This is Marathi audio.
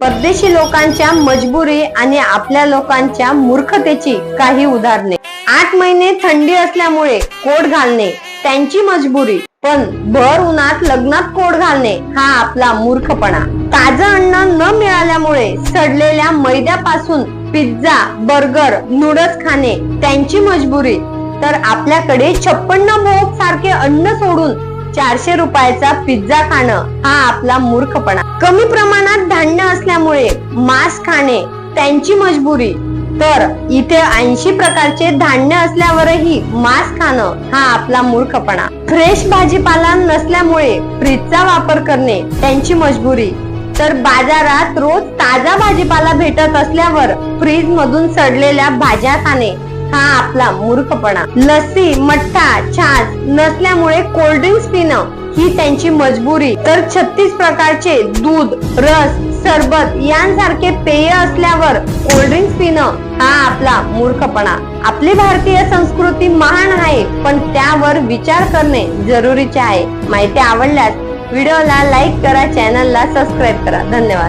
परदेशी लोकांच्या मजबुरी आणि आपल्या लोकांच्या मूर्खतेची काही उदाहरणे. आठ महिने थंडी असल्यामुळे कोट घालणे त्यांची मजबुरी. पण भर उन्हात लग्नात कोट घालणे हा आपला मूर्खपणा. ताजं अन्न न मिळाल्यामुळे सडलेल्या मैद्यापासून पिझ्झा बर्गर नूडल्स खाणे त्यांची मजबुरी. तर आपल्याकडे छप्पन्न भोग सारखे अन्न सोडून चारशे रुपयाचा पिझ्झा खाणं हा आपला मूर्खपणा. कमी प्रमाणात धान्य असल्यामुळे मांस खाणे त्यांची मजबुरी. तर इथे ऐंशी प्रकारचे धान्य असल्यावरही मांस खाणं हा आपला मूर्खपणा. फ्रेश भाजीपाला नसल्यामुळे फ्रीजचा वापर करणे त्यांची मजबुरी. तर बाजारात रोज ताजा भाजीपाला भेटत असल्यावर फ्रीज मधून सडलेल्या भाज्या खाणे हा आपला मूर्खपणा. लस्सी मठ्ठा छाछ नसल्यामुळे कोल्ड्रिंक्स पिणं ही त्यांची मजबुरी. तर छत्तीस प्रकारचे दूध रस सरबत यांसारखे पेय असल्यावर कोल्ड्रिंक्स पिणं हा आपला मूर्खपणा. आपली भारतीय संस्कृती महान आहे पण त्यावर विचार करणे जरुरीचे आहे. माहिती आवडल्यास व्हिडिओला लाईक करा चॅनलला सबस्क्राईब करा. धन्यवाद.